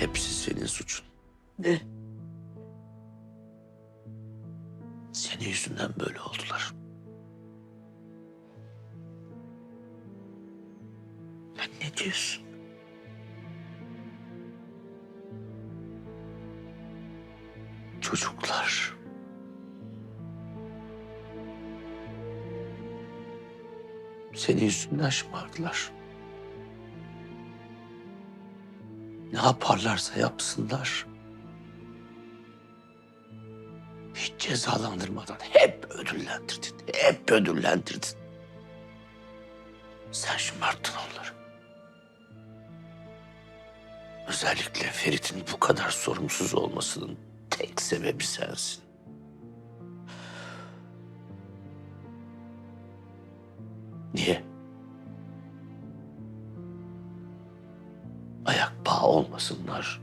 Hepsi senin suçun. Ne? Senin yüzünden böyle oldular. Sen ne diyorsun? Çocuklar. Senin yüzünden şımardılar. Ne yaparlarsa yapsınlar. Hiç cezalandırmadan hep ödüllendirdin. Hep ödüllendirdin. Sen şımarttın onları. Özellikle Ferit'in bu kadar sorumsuz olmasının tek sebebi sensin. Niye? Bağı olmasınlar.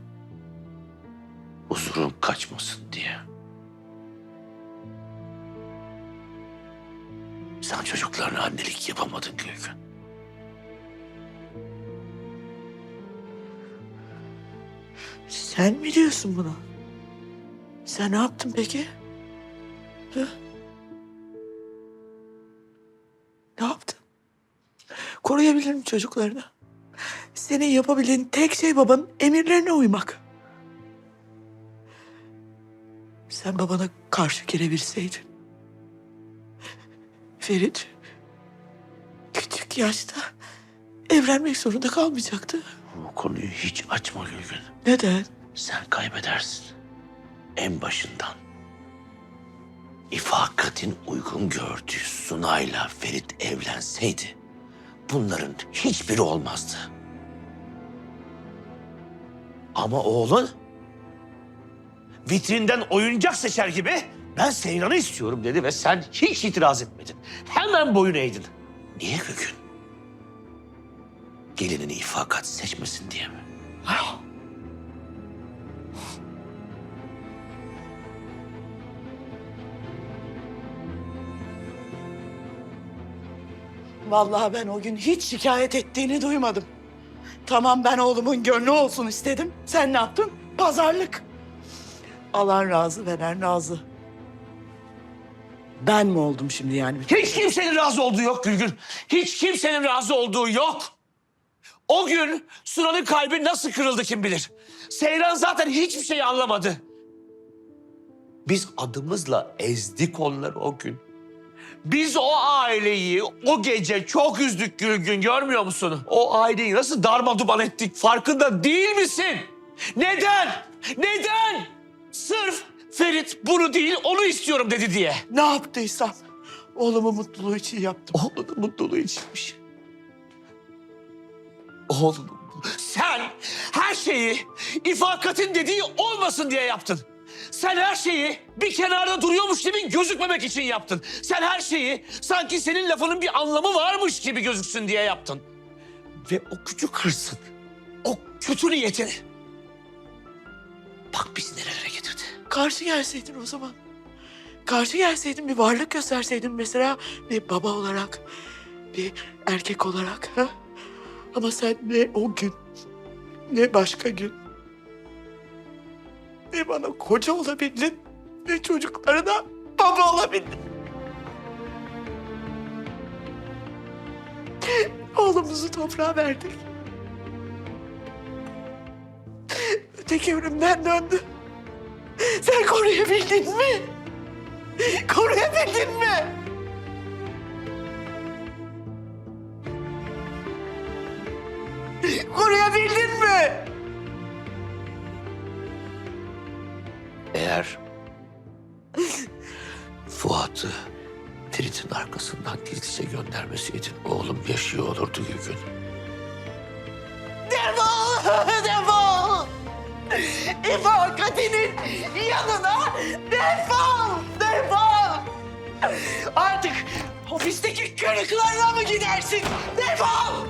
Huzurun kaçmasın diye. Sen çocuklarına annelik yapamadın Gülgün. Sen mi diyorsun bunu? Sen ne yaptın peki? Hı? Ne yaptın? Koruyabilir mi çocuklarını? Senin yapabildiğin tek şey babanın emirlerine uymak. Sen babana karşı gelebilseydin. Ferit küçük yaşta evlenmek zorunda kalmayacaktı. Bu konuyu hiç açma Gülgün. Neden? Sen kaybedersin. En başından. İfakatin uygun gördüğü Sunay'la Ferit evlenseydi bunların hiçbiri olmazdı. Ama oğlun vitrinden oyuncak seçer gibi ben Seyran'ı istiyorum dedi ve sen hiç itiraz etmedin. Hemen boyun eğdin. Niye Gülgün? Gelinini ifakat seçmesin diye mi? Vallahi ben o gün hiç şikayet ettiğini duymadım. Tamam ben oğlumun gönlü olsun istedim. Sen ne yaptın? Pazarlık. Alan razı, veren razı. Ben mi oldum şimdi yani? Hiç kimsenin razı olduğu yok Gülgün. Hiç kimsenin razı olduğu yok. O gün Sunan'ın kalbi nasıl kırıldı kim bilir. Seyran zaten hiçbir şey anlamadı. Biz adımızla ezdik onları o gün. Biz o aileyi o gece çok üzdük Gülgün görmüyor musun? O aileyi nasıl darma duman ettik farkında değil misin? Neden? Neden? Sırf Ferit bunu değil onu istiyorum dedi diye. Ne yaptıysam oğlumun mutluluğu için yaptım. Oğlunun mutluluğu içinmiş. Oğlunun Sen her şeyi ifakatin dediği olmasın diye yaptın. Sen her şeyi bir kenarda duruyormuş gibi gözükmemek için yaptın. Sen her şeyi sanki senin lafının bir anlamı varmış gibi gözüksün diye yaptın. Ve o küçük hırsın, o kötü niyetini bak bizi nerelere getirdi. Karşı gelseydin o zaman. Karşı gelseydin bir varlık gösterseydin mesela bir baba olarak, bir erkek olarak. Ha? Ama sen ne o gün, ne başka gün, ne bana koca olabildin, ne çocuklarına baba olabildin. Oğlumuzu toprağa verdik. Öteki ölümden döndü. Sen koruyabildin mi? Koruyabildin mi? Eğer Fuat'ı Ferit'in arkasından gizlice göndermeseydin oğlum yaşıyor olurdu Gülgün. Defol! Defol! İfakatinin yanına defol! Defol! Artık ofisteki kırıklarına mı gidersin? Defol!